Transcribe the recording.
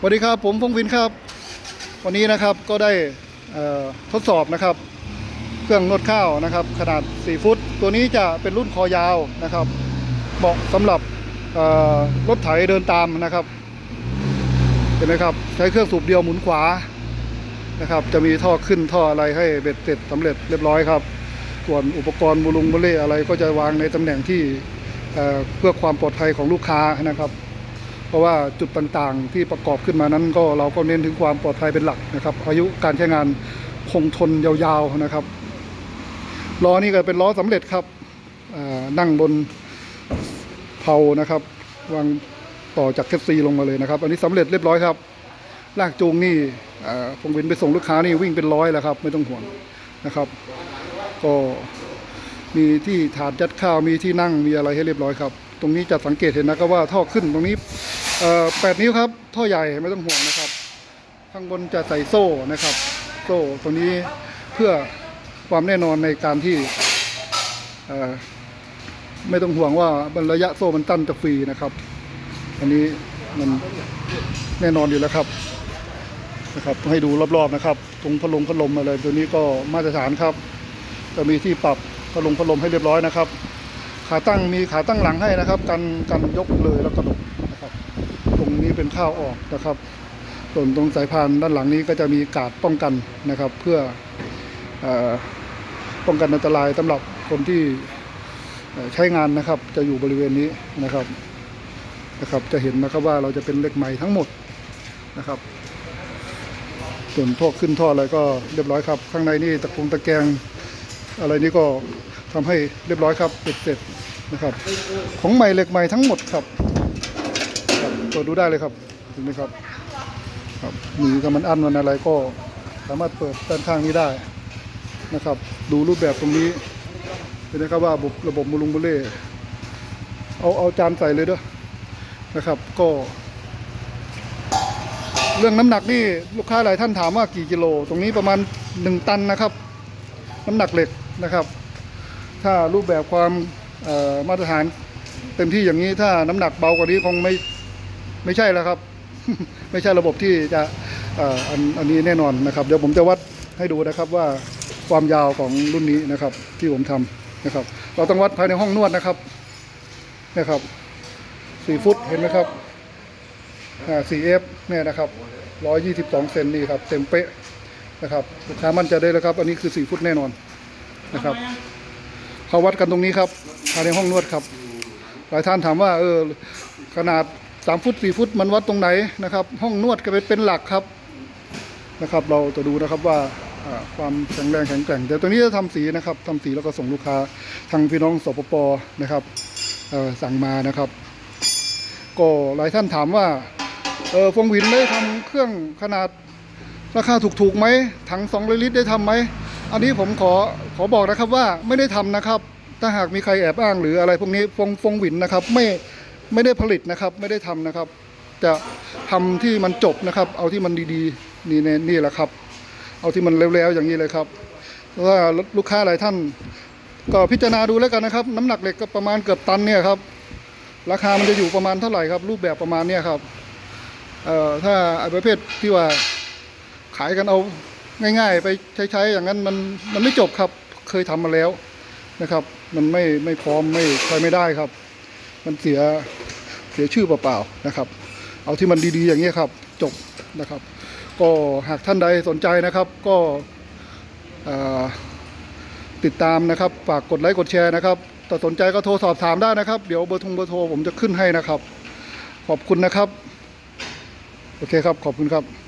สวัสดีครับผมพงศ์วินครับ วันนี้นะครับก็ได้ทดสอบนะครับ เครื่องนวดข้าวนะครับ ขนาด 4 ฟุต ตัวนี้จะเป็นรุ่นคอยาวนะครับ เหมาะสำหรับรถไถเดินตามนะครับเห็นไหมครับใช้เครื่องสูบเดียวหมุนขวานะครับ จะมีท่อขึ้นท่ออะไรให้เบ็ดเสร็จสำเร็จเรียบร้อยครับ ส่วนอุปกรณ์บูลุงบุเล่อะไรก็จะวางในตำแหน่งที่เพื่อความปลอดภัยของลูกค้านะครับ เพราะว่าจุดต่างๆที่ประกอบขึ้นมานั้น ก็เราก็เน้นถึงความปลอดภัยเป็นหลักนะครับ อายุการใช้งานคงทนยาวๆนะครับล้อนี่ก็เป็นล้อสำเร็จครับนั่งบนเผานะครับ วางต่อจากแคสซีลงมาเลยนะครับ อันนี้สำเร็จเรียบร้อยครับ ลากจูงนี่ผมวินไปส่งลูกค้านี่วิ่งเป็นร้อยแล้วครับ ไม่ต้องห่วงนะครับ ก็ มีที่ถาดยัดข้าวมีที่นั่งมีอะไรให้เรียบร้อยครับ ตรงนี้จะสังเกตเห็นนะครับว่าท่อขึ้นตรงนี้แปดนิ้วครับ ท่อใหญ่ไม่ต้องห่วงนะครับ ข้างบนจะใส่โซ่นะครับ โซ่ตรงนี้เพื่อความแน่นอนในการที่ไม่ต้องห่วงว่าระยะโซ่มันตั้นจะฟรีนะครับ อันนี้มันแน่นอนอยู่แล้วครับนะครับให้ดูรอบๆนะครับตรงพัดลมพัดลมอะไรตัวนี้ก็มาตรฐานครับ จะมีที่ปรับ พัดลมพัดลมให้เรียบร้อยนะครับ ขาตั้งมีขาตั้งหลังให้นะครับ กันกันยกเลยแล้วกระดกนะครับ ตรงนี้เป็นข้าวออกนะครับส่วนตรงสายพานด้านหลังนี้ก็จะมีกาดป้องกันนะครับ เพื่ออป้องกันอันตรายสำหรับคนที่ใช้งานนะครับ จะอยู่บริเวณนี้นะครับนะครับ จะเห็นนะครับว่าเราจะเป็นเหล็กใหม่ทั้งหมดนะครับ ส่วนท่อขึ้นท่ออะไรก็เรียบร้อยครับ ข้างในนี่ตะกงตะแกรงอะไรนี่ก็ ทำให้เรียบร้อยครับเสร็จเสร็จนะครับ ของใหม่เหล็กใหม่ทั้งหมดครับครับเปิดดูได้เลยครับเห็นไหมครับครับมีกับมันอันมันอะไรก็สามารถเปิดด้านข้างนี้ได้นะครับ ดูรูปแบบตรงนี้เห็นไหมครับว่าระบบบบมูลุงบุเล่เอาเอาจานใส่เลยด้อนะครับ ก็ เรื่องน้ำหนักนี่ลูกค้าหลายท่านถามว่ากี่กิโล ตรงนี้ประมาณ1ตันนะครับ น้ำหนักเหล็กนะครับ ถ้ารูปแบบความมาตรฐานเต็มที่อย่างนี้ถ้าน้ำหนักเบากว่านี้คงไม่ไม่ใช่แล้วครับ ไม่ใช่ระบบที่จะอันอันนี้แน่นอนนะครับ เดี๋ยวผมจะวัดให้ดูนะครับว่าความยาวของรุ่นนี้นะครับ ที่ผมทำนะครับ เราต้องวัดภายในห้องนวดนะครับนะครับสี่ฟุตเห็นไหมครับอ่า 4F เนี่ยนะครับ122เซนนี่ครับเต็มเป๊ะนะครับลูกค้ามั่นใจได้แล้วครับ อันนี้คือ4ฟุตแน่นอนนะครับ เขาวัดกันตรงนี้ครับภายในห้องนวดครับ หลายท่านถามว่าเออขนาด3ฟุต4ฟุตมันวัดตรงไหนนะครับ ห้องนวดก็เป็นเป็นหลักครับนะครับ เราจะดูนะครับว่าความแข็งแรงแข็งแกร่งแต่ตัวนี้จะทำสีนะครับทำสีแล้วก็ส่งลูกค้าทางพี่น้องสปปนะครับสั่งมานะครับ ก็หลายท่านถามว่าเออฟงวินได้ทำเครื่องขนาดราคาถูกๆไหมถัง2ลิตรได้ทำไหม อันนี้ผมขอขอบอกนะครับว่าไม่ได้ทำนะครับ ถ้าหากมีใครแอบอ้างหรืออะไรพวกนี้ฟงฟงหวินนะครับ ไม่ไม่ได้ผลิตนะครับ ไม่ได้ทำนะครับ จะทำที่มันจบนะครับ เอาที่มันดีๆนี่นี่นี่แหละครับ เอาที่มันแล้วๆอย่างนี้เลยครับว่าลูกค้าหลายท่าน ก็พิจารณาดูแล้วกันนะครับ น้ำหนักเหล็กก็ประมาณเกือบตันเนี่ยครับ ราคามันจะอยู่ประมาณเท่าไหร่ครับ รูปแบบประมาณเนี้ยครับเอ่อถ้าไอ้ประเภทที่ว่าขายกันเอา ง่าย ๆ ไปใช้ๆอย่างนั้นมันมันไม่จบครับ เคยทำมาแล้วนะครับ มันไม่ไม่พร้อมไม่ใช้ไม่ได้ครับ มันเสียเสียชื่อเปล่าๆนะครับ เอาที่มันดีๆอย่างนี้ครับ จบนะครับ ก็หากท่านใดสนใจนะครับก็ติดตามนะครับฝากกดไลค์กดแชร์นะครับถ้าสนใจก็โทรสอบถามได้นะครับ เดี๋ยวเบอร์ทรเบอร์โทรผมจะขึ้นให้นะครับ ขอบคุณนะครับ โอเคครับ ขอบคุณครับ